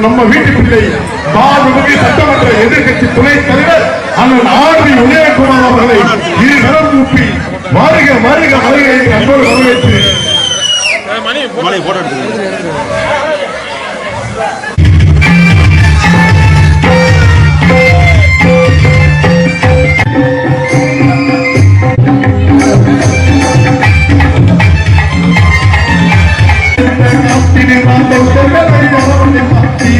நம்ம வீட்டு பிள்ளை மாண்புமிகு சட்டமன்ற எதிர்கட்சி துணை தலைவர் அண்ணன் ஆர்வி உதயகுமார் அவர்களை இருகரம் கூப்பி வருக வருக வருகை அன்போடு வரவேற்று Mani photo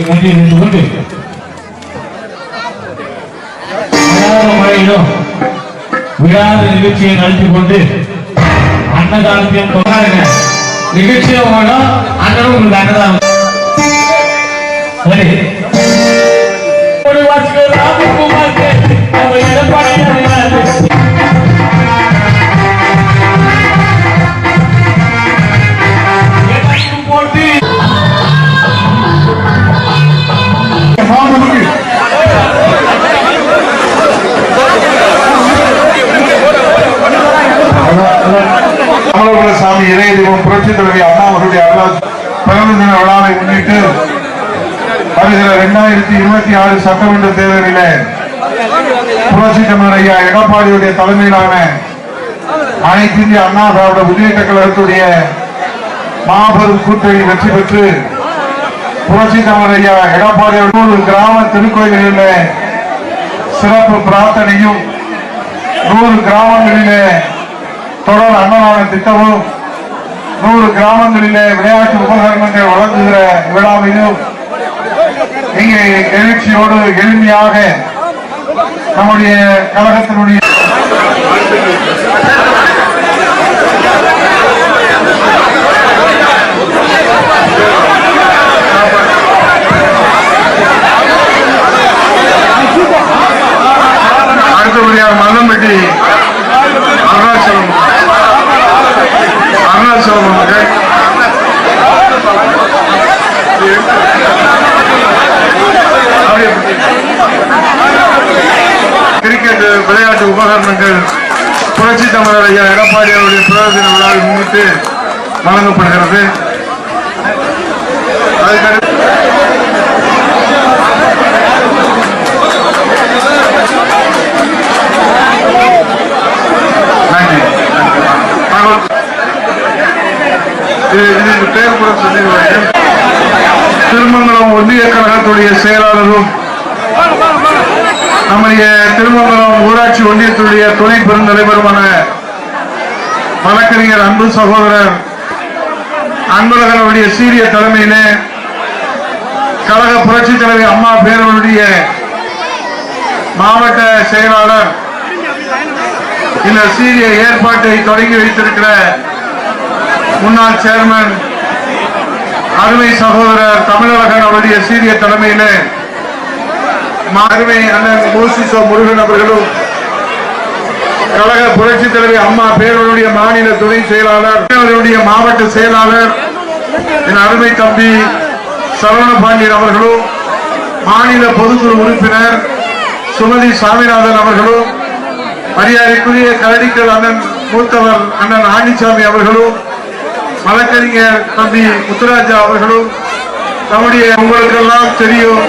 அவர்களிடத்திற்கு நன்றி நின்று கொண்டு. அழகான முறையிலும் விழாத நிகழ்ச்சியை நடத்தி கொண்டு அன்னதானத்தையும் கொண்டாடுங்க நிகழ்ச்சியும் வேணும் அண்ணனும் உங்களுக்கு அன்னதானம். சரி. ஒரு வாசிகள் ராமகுமாருக்கு நம்ம எடப்பாடி கமலபுர சாமி இளைய தெய்வம் புரட்சி தலைவி அண்ணா அவருடைய அருளால் பிறந்த தின விழாவை முன்னிட்டு வருகிற இரண்டாயிரத்தி இருபத்தி ஆறு சட்டமன்ற தேர்தலிலே புரட்சி தமிழர் ஐயா எடப்பாடியுடைய தலைமையிலான அனைத்து இந்திய அண்ணா திராவிட முன்னேற்ற கழகத்துடைய மாபெரும் கூட்டணி வெற்றி பெற்று புரட்சி தமிழர் ஐயா எடப்பாடி நூறு கிராம திருக்கோயில்களில் சிறப்பு பிரார்த்தனையும் நூறு கிராமங்களிலே தொடர் அன்னதான திட்டமும் நூறு கிராமங்களிலே விளையாட்டு உபகரணங்கள் வழங்குகிற விழாவிலும் இங்கே எழுச்சியோடு எளிமையாக நம்முடைய கழகத்தினுடைய ஐயா எடப்பாடி அவருடைய பிறந்த தின விழாவை வழங்கப்படுகிறது. அதுக்கடுத்து திருமங்கலம் ஒன்றிய கழகத்துடைய செயலாளரும் நம்முடைய திருமங்கலம் ஊராட்சி ஒன்றியத்துடைய துணை பெருந்தலைவருமான வழக்கறிஞர் அன்பு சகோதரர் அன்பழகனுடைய சீரிய தலைமையிலே கழக புரட்சி தலைவி அம்மா பேரவருடைய மாவட்ட செயலாளர் இந்த சீரிய ஏற்பாட்டை தொடங்கி வைத்திருக்கிற முன்னாள் சேர்மன் அருமை சகோதரர் தமிழகன் அவருடைய சீரிய தலைமையிலே அருமை அண்ணன் மூசிசோ முருகன் அவர்களும் கழக புரட்சி தலைவி அம்மா பேரவருடைய மாநில துணை செயலாளர் அவருடைய மாவட்ட செயலாளர் என் அருமை தம்பி சரவண பாண்டியன் அவர்களும் மாநில பொதுக்குழு உறுப்பினர் சுமதி சாமிநாதன் அவர்களும் மரியாதைக்குரிய கரடிக்கல் அண்ணன் மூத்தவர் அண்ணன் ஆண்டிசாமி அவர்களும் வழக்கறிஞர் தம்பி முத்துராஜா அவர்களும் நம்முடைய உங்களுக்கெல்லாம் தெரியும்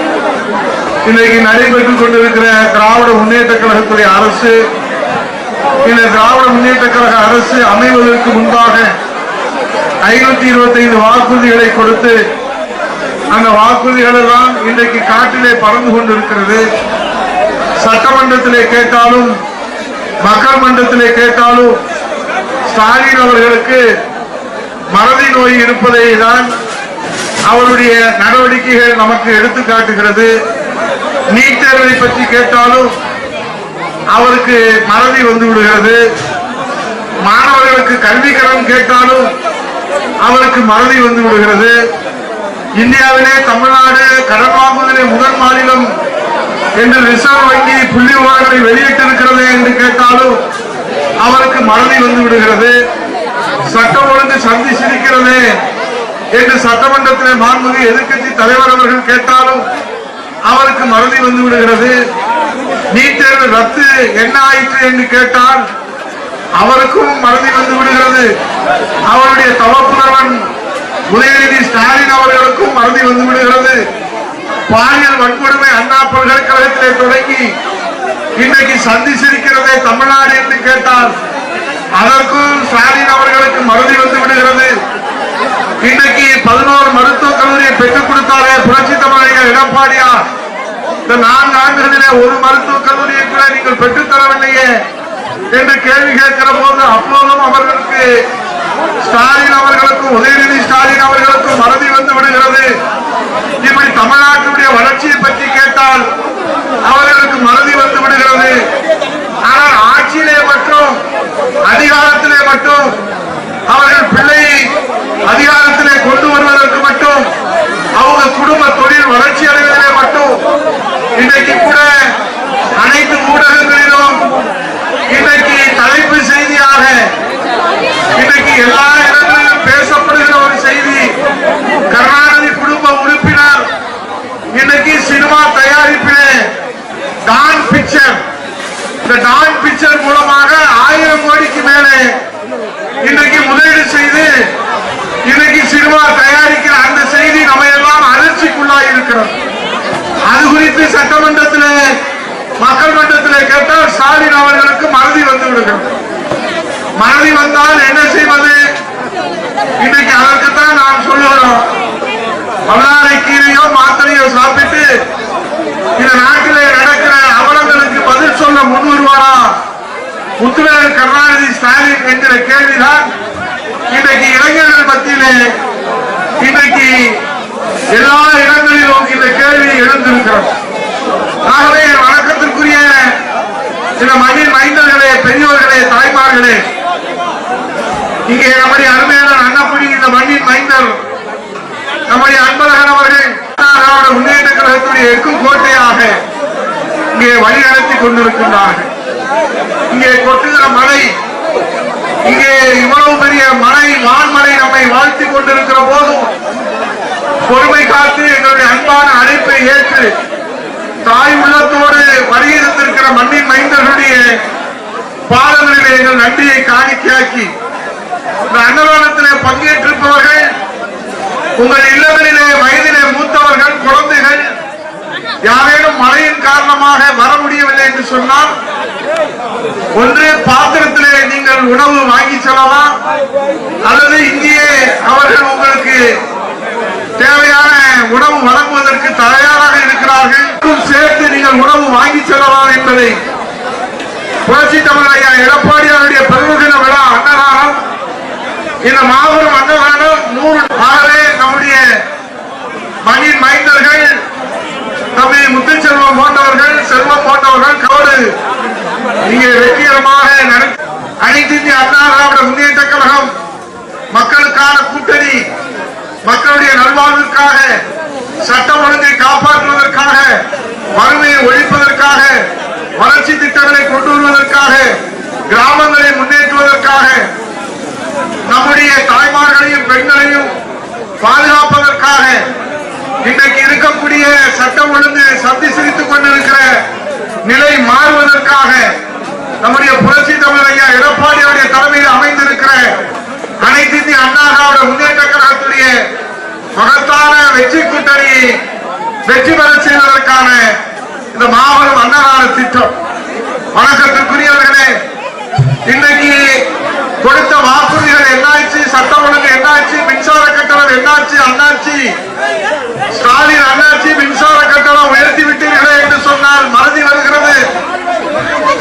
இன்றைக்கு நடைபெற்றுக் கொண்டிருக்கிற திராவிட முன்னேற்ற கழகத்துடைய அரசு இந்த திராவிட முன்னேற்ற கழக அரசு அமைவதற்கு முன்பாக ஐநூத்தி இருபத்தி ஐந்து வாக்குறுதிகளை கொடுத்து அந்த வாக்குறுதிகள் எல்லாம் இன்றைக்கு காட்டிலே பறந்து கொண்டிருக்கிறது. சட்டமன்றத்திலே கேட்டாலும் மக்கள் மன்றத்திலே கேட்டாலும் ஸ்டாலின் அவர்களுக்கு மறதி நோய் இருப்பதை தான் அவருடைய நடவடிக்கைகள் நமக்கு எடுத்து காட்டுகிறது நீட் தேர்வை பற்றி கேட்டாலும் அவருக்கு மறதி வந்து விடுகிறது. மாணவர்களுக்கு கல்வி கடன் கேட்டாலும் அவருக்கு மறதி வந்து விடுகிறது. இந்தியாவிலே தமிழ்நாடு கடன் வாங்குவதிலே முதல் மாநிலம் என்று ரிசர்வ் வங்கி புள்ளி விவரங்களை வெளியிட்டிருக்கிறது என்று கேட்டாலும் அவருக்கு மறதி வந்து விடுகிறது. சட்டம் ஒழுங்கு சந்தி சிரிக்கிறது என்று சட்டமன்றத்திலே மாண்புமிகு எதிர்கட்சி தலைவர் அவர்கள் கேட்டாலும் அவருக்கு மறதி வந்து விடுகிறது. நீட் தேர்வு ரத்து என்ன ஆயிற்று என்று கேட்டால் அவருக்கும் மறதி வந்து விடுகிறது. அவருடைய தவப்புதவன் உதயநிதி ஸ்டாலின் அவர்களுக்கும் மறதி வந்து விடுகிறது. பாலியல் வன்கொடுமை அண்ணா பல்கலைக்கழகத்திலே தொடங்கி இன்றைக்கு சந்திச்சிருக்கிறதே தமிழ்நாடு என்று கேட்டால் அதற்கும் ஸ்டாலின் அவர்களுக்கு மறதி வந்து விடுகிறது. இன்றைக்கு பதினோரு மருத்துவக் கல்லூரியை பெற்றுக் கொடுத்தாரே புரட்சி தமிழ் எடப்பாடியார் இந்த நான்கு ஆண்டுகளிலே ஒரு மருத்துவக் கல்லூரியை கூட நீங்கள் பெற்றுத் தரவில்லையே என்று கேள்வி கேட்கிற போது அப்போதும் அவர்களுக்கு ஸ்டாலின் அவர்களுக்கும் உதயநிதி ஸ்டாலின் அவர்களுக்கும் மறதி வந்து விடுகிறது. இப்படி தமிழ்நாட்டினுடைய வளர்ச்சியை பற்றி கேட்டால் அவர்களுக்கு மறதி வந்து விடுகிறது ஆனால் ஆட்சியிலே மட்டும் அதிகாரத்திலே மட்டும் அவர்கள் பிள்ளையை அதிகாரத்திலே கொண்டு வருவதற்கு மட்டும் அவங்க குடும்ப தொழில் வளர்ச்சி அடைவதிலே மட்டும் இன்றைக்கு கூட அனைத்து ஊடகங்களிலும் இன்றைக்கு தலைப்பு செய்தியாக இன்றைக்கு எல்லா இடங்களிலும் பேசப்படுகிற ஒரு செய்தி கருணாநிதி குடும்ப உறுப்பினர் இன்னைக்கு சினிமா தயாரிப்பிலே டான் பிக்சர் இந்த டான் பிக்சர் மூலமாக ஆயிரம் கோடிக்கு மேலே இன்னைக்கு முதலீடு செய்து இன்னைக்கு சினிமா தயாரிக்கிற அந்த செய்தி நம்ம எல்லாம் அதிர்ச்சிக்குள்ளாய் இருக்கிறோம் அது குறித்து சட்டமன்றத்திலே மக்கள் மன்றத்திலே கேட்டால் ஸ்டாலின் அவர்களுக்கு மறதி வந்து விடுகிறது மறதி வந்தால் என்ன செய்வது? இன்னைக்கு அதற்குத்தான் நாம் சொல்லுகிறோம். பல்லாரை கீரையோ மாத்திரையோ சாப்பிட்டு இந்த நாட்டிலே நடக்கிற அவலங்களுக்கு பதில் சொல்ல முன் வருவாரா முத்துவேல் கருணாநிதி ஸ்டாலின் என்கிற கேள்விதான் இன்றைக்கு இளைஞர்கள் மத்தியிலே இன்றைக்கு எல்லா இடங்களிலும் இந்த கேள்வி எழுந்திருக்கிறது. ஆகவே வணக்கத்திற்குரிய சில மனித மைந்தர்களே பெரியவர்களே தாய்மார்களே இங்கே நம்முடைய அருமையான அன்னப்படி இந்த மண்ணின் மைந்தர் நம்முடைய அன்பழகன் அவர்கள் முன்னேற்ற கழகத்துடைய எக்கும் கோட்டையாக இங்கே வழி நடத்தி கொண்டிருக்கின்றார்கள். இங்கே கொட்டுகிற மழை இங்கே இவ்வளவு பெரிய மழை வான்மலை நம்மை வாழ்த்தி கொண்டிருக்கிற போதும் பொறுமை காத்து எங்களுடைய அன்பான அழைப்பை ஏற்று தாய் உள்ளத்தோடு வருகிறந்திருக்கிற மண்ணின் மைந்தர்களுடைய பாதங்களிலே எங்கள் நன்றியை காணிக்கையாக்கி இந்த அன்னதானத்திலே பங்கேற்றிருப்பவர்கள் உங்கள் இல்லங்களிலே வயதிலே மூத்தவர்கள் குழந்தைகள் யாரேனும் மழையின் காரணமாக வர முடியவில்லை என்று சொன்னால் ஒன்று பாத்திரத்திலே நீங்கள் உணவு வாங்கி செல்லலாம் அல்லது இங்கேயே அவர்கள் உங்களுக்கு தேவையான உணவு வழங்குவதற்கு தயாராக இருக்கிறார்கள். சேர்த்து நீங்கள் உணவு வாங்கி செல்லலாம் என்பதை புரட்சி தமிழ் ஐயா எடப்பாடி இந்த மாபெரும் அன்னதானம் நூறு ஆகவே நம்முடைய மண்ணின் மைந்தர்கள் நம்முடைய முத்துச்செல்வம் போன்றவர்கள் செல்வம் போன்றவர்கள் கவடு. இங்கே வெற்றிகரமாக அனைத்து இந்திய அண்ணா திராவிட முன்னேற்ற கழகம் மக்களுக்கான கூட்டணி மக்களுடைய நல்வாழ்விற்காக சட்டம் ஒழுங்கை காப்பாற்றுவதற்காக வறுமையை ஒழிப்பதற்காக வளர்ச்சி திட்டங்களை கொண்டு வருவதற்காக கிராமங்களை முன்னேற்றுவதற்காக நம்முடைய தாய்மார்களையும் பெண்களையும் பாதுகாப்பதற்காக இன்றைக்கு இருக்கக்கூடிய சட்டம் ஒழுங்கு சந்தி சிரித்துக் கொண்டிருக்கிற நிலை மாறுவதற்காக நம்முடைய புரட்சி தமிழையா ஐயா எடப்பாடியுடைய தலைமையில் அமைந்திருக்கிற அனைத்து இந்திய அண்ணா திராவிட முன்னேற்ற கழகத்துடைய மகத்தான வெற்றி கூட்டணி வெற்றி பெற செய்வதற்கான இந்த மாபெரும் அன்னதான திட்டம். வணக்கத்திற்குரியவர்களே இன்றைக்கு கொடுத்த வாக்கு சட்டம் ஒழுங்கு என்னாச்சு? மின்சார கட்டணம் என்னாச்சு? அண்ணாச்சி. ஸ்டாலின் அண்ணாச்சி மின்சார கட்டணம் உயர்த்தி விட்டீர்களே என்று சொன்னால் மறதி வருகிறது.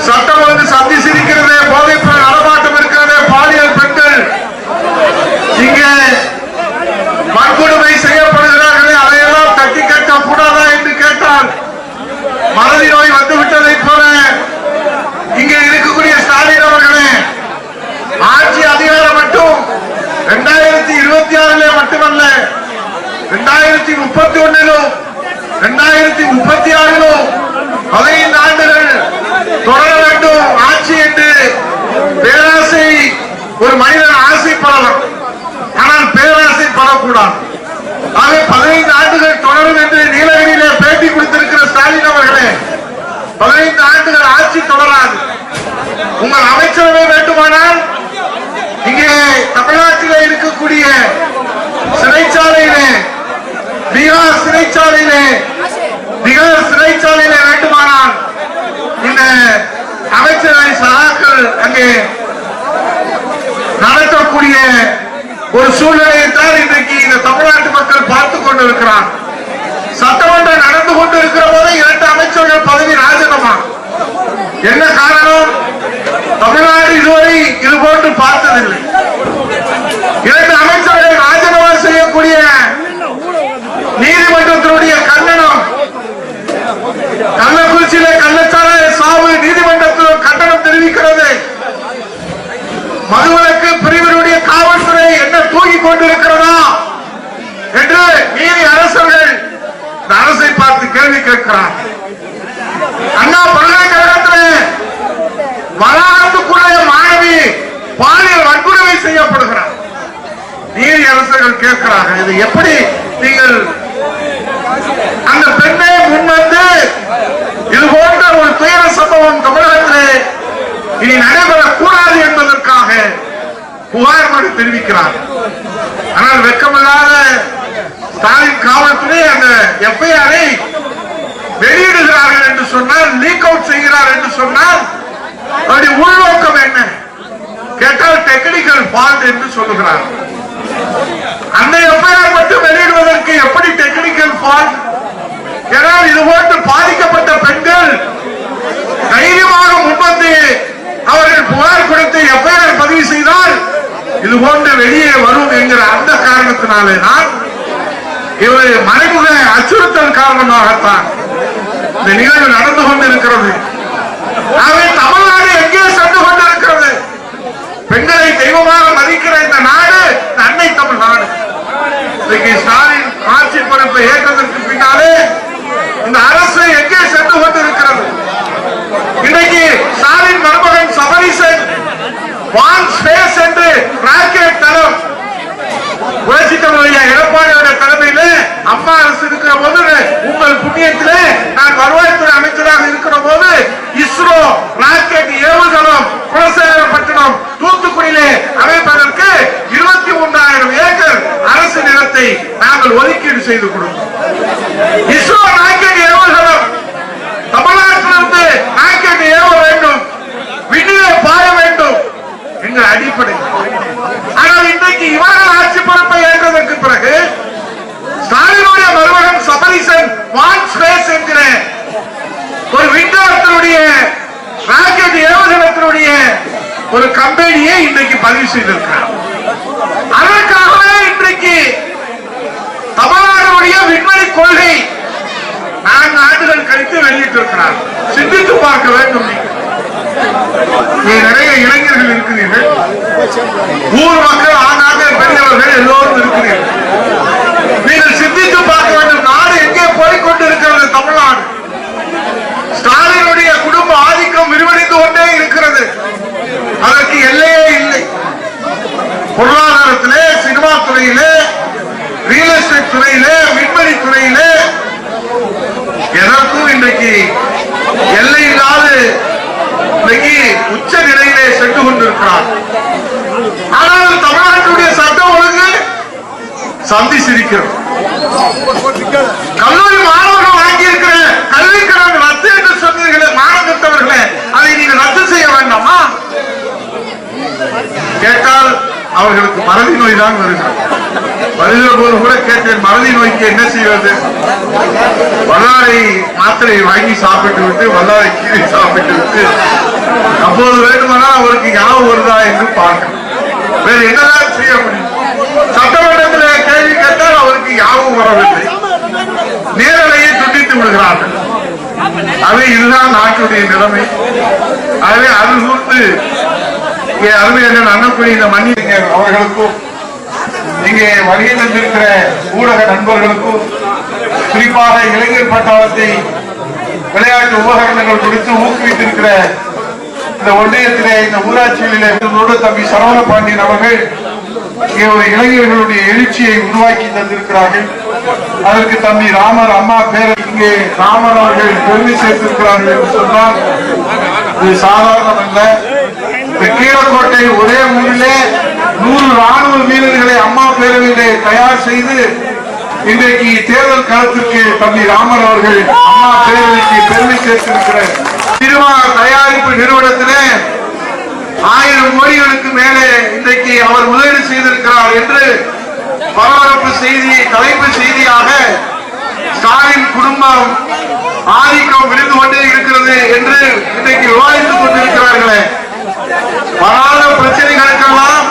சட்டம் ஒழுங்கு சந்தி சிரிக்கிறது போதைப் நடமாட்டம் இருக்கிறது பாலியல் பெண்கள். இங்கே வன்கொடுமை செய்யப்படுகிறார்களே அதையெல்லாம் தட்டி கேட்க கூடாதா என்று கேட்டால் மறதி நோய் வந்து விட்டதை போல இங்கே இருக்கக்கூடிய ஸ்டாலின் அவர்களே ஆட்சி அதிகாரம் மட்டும் இரண்டாயிரத்தி இருபத்தி ஆறுல மட்டுமல்ல இரண்டாயிரத்தி முப்பத்தி ஒன்னிலும் இரண்டாயிரத்தி முப்பத்தி ஆறிலும் பதினைந்து ஆண்டுகள் தொடர வேண்டும் ஆட்சி என்று பேராசை ஒரு மனிதன் ஆசைப்படலாம் ஆனால் பேராசை படக்கூடாது ஆக பதினைந்து ஆண்டுகள் தொடரும் என்று நீலகிரியிலே பேட்டி கொடுத்திருக்கிற ஸ்டாலின் அவர்களே பதினைந்து ஆண்டுகள் ஆட்சி தொடராது. உங்கள் அமைச்சரவை வேண்டுமானால் இங்கே தமிழ்நாட்டில் இருக்கக்கூடிய சிறைச்சாலையிலே பீகார் சிறைச்சாலையிலே பீகார் சிறைச்சாலையிலே வேண்டுமானால் இந்த அமைச்சரவை சகாக்கள் அங்கே நடத்தக்கூடிய ஒரு சூழ்நிலை தான் இன்றைக்கு இந்த தமிழ்நாட்டு மக்கள் பார்த்துக் கொண்டிருக்கிறார் சட்டமன்றம் நடந்து கொண்டு இருக்கிற போது இரண்டு அமைச்சர்கள் பதவி ராஜினாமா என்ன காரணம் தமிழ்நாடு இதுவரை இது போன்று அது எப்படி நீங்கள் அந்த பெண்ணை முன்வந்து இது போன்ற ஒரு துயர சம்பவம் தமிழகத்திலே இனி நடைபெறக்கூடாது என்பதற்காக புகார் மனு தெரிவிக்கிறார். ஆனால் வெக்கமில்லாத ஸ்டாலின் காவல்துறை அந்த எஃப்ஐஆரை வெளியிடுகிறார்கள் என்று சொன்னால் லீக் அவுட் செய்கிறார் என்று சொன்னால் அவருடைய உள்நோக்கம் என்ன? கேட்டால் டெக்னிக்கல் ஃபால்ட் என்று சொல்லுகிறார். அந்த எஃப்ஐஆர் மட்டும் வெளியிடுவதற்கு எப்படி டெக்னிக்கல் ஃபால்ட் ஏனால் இது போன்று பாதிக்கப்பட்ட பெண்கள் தைரியமாக முன்வந்து அவர்கள் புகார் கொடுத்து எஃப்ஐஆர் பதிவு செய்தால் இது போன்று வெளியே வரும் என்கிற அந்த காரணத்தினாலே தான் இவர் மறைமுக அச்சுறுத்தல் காரணமாகத்தான் இந்த நிகழ்வு நடந்து கொண்டிருக்கிறது. அவை தமிழ்நாடு எங்கே சென்று கொண்டிருக்கிறது? பெண்களை தெய்வமாக மதிக்கிற இந்த நாடு இன்னைக்கு ஸ்டாலின் ஆட்சி பொறுப்பை ஏற்றதற்கு பின்னாலே இந்த அரசு எங்கே சென்று கொண்டிருக்கிறது? இன்னைக்கு ஸ்டாலின் மருமகன் சபரிசன் வான் ஸ்பேஸ் என்று ராக்கெட் தளம் புரட்சி எடப்பாடியோட தலைமையில அம்மா அரசு இருக்கிற போது உங்கள் புண்ணியத்திலே நான் வருவாய்த்துறை அமைச்சராக இருக்கிற போது இஸ்ரோ ராக்கெட் ஏவுதளம் நாங்கள் ஒதுக்கீடு செய்து கொடுக்கும் இஸ்ரோ ராக்கெட் ஏவுகணம் தமிழ்நாட்டிலிருந்து ராக்கெட் ஏவ வேண்டும். விண்ணிலே பாய வேண்டும். என்ற அடிப்படை. ஆனால் இன்றைக்கு இவர்கள் ஆட்சி பொறுப்பை ஏற்றதற்கு பிறகு ஸ்டாலினுடைய மருமகன் சபரிசன் வான் ஸ்பேஸ் என்கிற ஒரு விண்கலத்தினுடைய ராக்கெட் ஏவுகணத்தினுடைய ஒரு கம்பெனியை இன்றைக்கு பதிவு செய்திருக்கிறார். விண்வெளி கொள்கை. நான்கு ஆண்டுகள் கழித்து வெளியிட்டு இருக்கிறார் சிந்தித்து பார்க்க வேண்டும் நிறைய இளைஞர்கள் இருக்கிறீர்கள். ஊர் மக்கள் ஆணாக பெரியவர்கள் எல்லோரும் இருக்கிறீர்கள். நீங்கள் சிந்தித்து பார்க்க வேண்டும். நாடு எங்கே போய்கொண்டிருக்கிறது தமிழ்நாடு. ஸ்டாலினுடைய குடும்ப ஆதிக்கம் விரிவடைந்து கொண்டே இருக்கிறது. அதற்கு எல்லையே இல்லை. பொருளாதாரத்திலே சினிமா துறையிலே ரியல் எஸ்டேட் துறையில விண்வெளி துறையில எதற்கும் இன்றைக்கு எல்லை இல்லாது இன்றைக்கு உச்ச நிலையிலே சென்று கொண்டிருக்கிறார். ஆனால் தமிழ்நாட்டுடைய சட்டம் ஒழுங்கு சந்தி சிரிக்கிறது. கல்லூரி மாணவர்கள் வாங்கியிருக்கிற கல்விக்கடன் ரத்து என்று சொன்னீர்களே மாணவர்களே அதை நீங்க ரத்து செய்ய வேண்டாமா? கேட்டால் அவர்களுக்கு மறதி நோய் தான் வருகிறது. வருகிற போது கூட கேட்டேன் மறதி நோய்க்கு என்ன செய்வது? வல்லாரை மாத்திரை வாங்கி சாப்பிட்டு விட்டு வல்லாரை கீரை சாப்பிட்டு விட்டு அப்போது வேண்டுமானால் அவருக்கு ஞாபகம் வருதா என்று பார்க்கணும். வேறு என்னதான் செய்ய முடியும்? சட்டமன்றத்தில் கேள்வி கேட்டால் அவருக்கு ஞாபகம் வரவில்லை. நேரலையை துண்டித்து விடுகிறார்கள். அது இதுதான் நாட்டுடைய நிலைமை. ஆகவே அது குறித்து அருமை அண்ணன் அண்ணக்குடி இந்த மன்னிங்க அவர்களுக்கும் இங்கே வருகை தந்திருக்கிற ஊடக நண்பர்களுக்கும் குறிப்பாக இளைஞர் பட்டாளத்தை விளையாட்டு உபகரணங்கள் கொடுத்து ஊக்குவித்திருக்கிற இந்த ஒன்றியத்திலே இந்த ஊராட்சிகளிலே இருந்தோடு தம்பி சரவண பாண்டியன் அவர்கள் இங்கே ஒரு இளைஞர்களுடைய எழுச்சியை உருவாக்கி தந்திருக்கிறார்கள். அதற்கு தம்பி ராமர் அம்மா பேர் இங்கே ராமர் அவர்கள் பெருமை சேர்த்திருக்கிறார்கள் என்று சொன்னால் இது சாதாரணம் அல்ல இந்த கீழக்கோட்டை ஒரே ஊரிலே நூறு ராணுவ வீரர்களை அம்மா பேரவையிலே தயார் செய்து இன்றைக்கு தேர்தல் களத்திற்கு தம்பி ராமர் அவர்கள் அம்மா பேரவைக்கு பெருமை சேர்த்திருக்கிறார். சினிமா தயாரிப்பு நிறுவனத்திலே ஆயிரம் கோடிகளுக்கு மேலே இன்றைக்கு அவர் முதலீடு செய்திருக்கிறார் என்று பரபரப்பு செய்தி தலைப்பு செய்தியாக ஸ்டாலின் குடும்பம் ஆதிக்கம் விழுந்து கொண்டே இருக்கிறது என்று இன்றைக்கு விவாதித்துக் கொண்டிருக்கிறார்களே. வராத பிரச்சனைகளுக்கெல்லாம்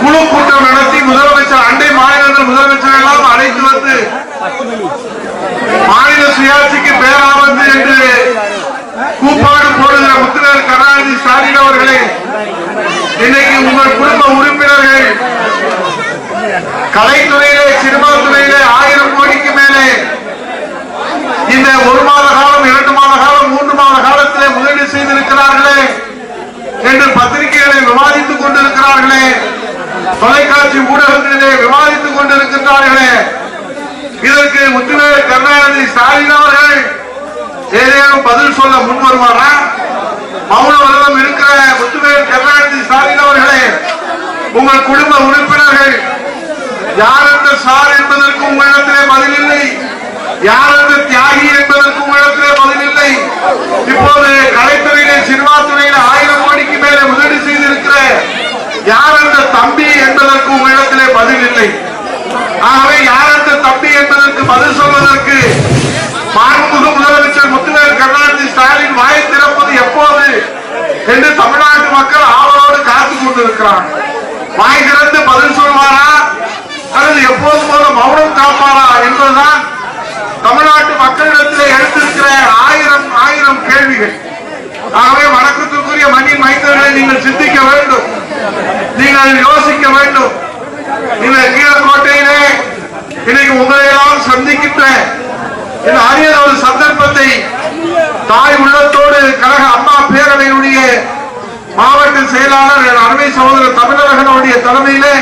குழு கூட்டம் நடத்தி முதலமைச்சர் அண்டை மாநிலங்கள் முதலமைச்சர் எல்லாம் அழைத்து வந்து மாநில சுயாட்சிக்கு பேராபத்து என்று கூப்பாடு போடுகிற முத்துவேல் கருணாநிதி ஸ்டாலின் அவர்களே இன்னைக்கு உங்கள் குடும்ப உறுப்பினர்கள் கலைத்துறையிலே சினிமா துறையிலே ஆயிரம் கோடிக்கு மேலே இந்த ஒரு மாத காலம் இரண்டு மாத காலம் மூன்று மாத காலத்திலே முதலீடு செய்திருக்கிறார்களே என்று பத்திரிகைகளை விவாதித்துக் கொண்டிருக்கிறார்களே தொலைக்காட்சி ஊடகங்களிலே விவாதித்துக் கொண்டிருக்கின்றார்களே இதற்கு முத்துவேல் கருணாநிதி ஸ்டாலின் அவர்கள் ஏதேனும் பதில் சொல்ல வருவாரா? மௌன விரதம் இருக்கிற முத்துவேல் கருணாநிதி ஸ்டாலின் அவர்களே உங்கள் குடும்ப உறுப்பினர்கள் யார் அந்த சார் என்பதற்கு உங்களிடத்திலே பதில் இல்லை யார் அந்த தியாகி என்பதற்கு உங்களிடத்திலே பதில் இல்லை இப்போது கலைத்துறையிலே சினிமா துறையில ஆயிரம் கோடிக்கு மேலே முதலீடு செய்திருக்கிற யார் அந்த தம்பி என்பதற்கு உங்களிடத்திலே பதில் இல்லை ஆகவே யார் அந்த தம்பி என்பதற்கு பதில் சொல்வதற்கு மாண்பு முதலமைச்சர் முத்துவேல் கருணாநிதி ஸ்டாலின் வாய் திறப்பது எப்போது என்று தமிழ்நாட்டு மக்கள் ஆவலோடு காத்து கொண்டிருக்கிறாங்க வாய் திறந்து பதில் சொல்வாரா? அல்லது எப்போது போல மௌனம் காப்பாரா என்பதுதான் தமிழ்நாட்டு மக்களிடத்திலே எடுத்திருக்கிற ஆயிரம் ஆயிரம் கேள்விகள். ஆகவே வணக்கத்திற்குரிய மண்ணின் மைந்தர்களை நீங்கள் சிந்திக்க வேண்டும். நீங்கள் யோசிக்க வேண்டும். நீங்கள் கீழக்கோட்டையிலே இன்னைக்கு உங்களையெல்லாம் சந்திக்கின்ற இந்த அரியத ஒரு சந்தர்ப்பத்தை தாய் உள்ளத்தோடு கழக அம்மா பேரவையினுடைய மாவட்ட செயலாளர் என் அருமை சகோதரர் தமிழகனுடைய தலைமையிலே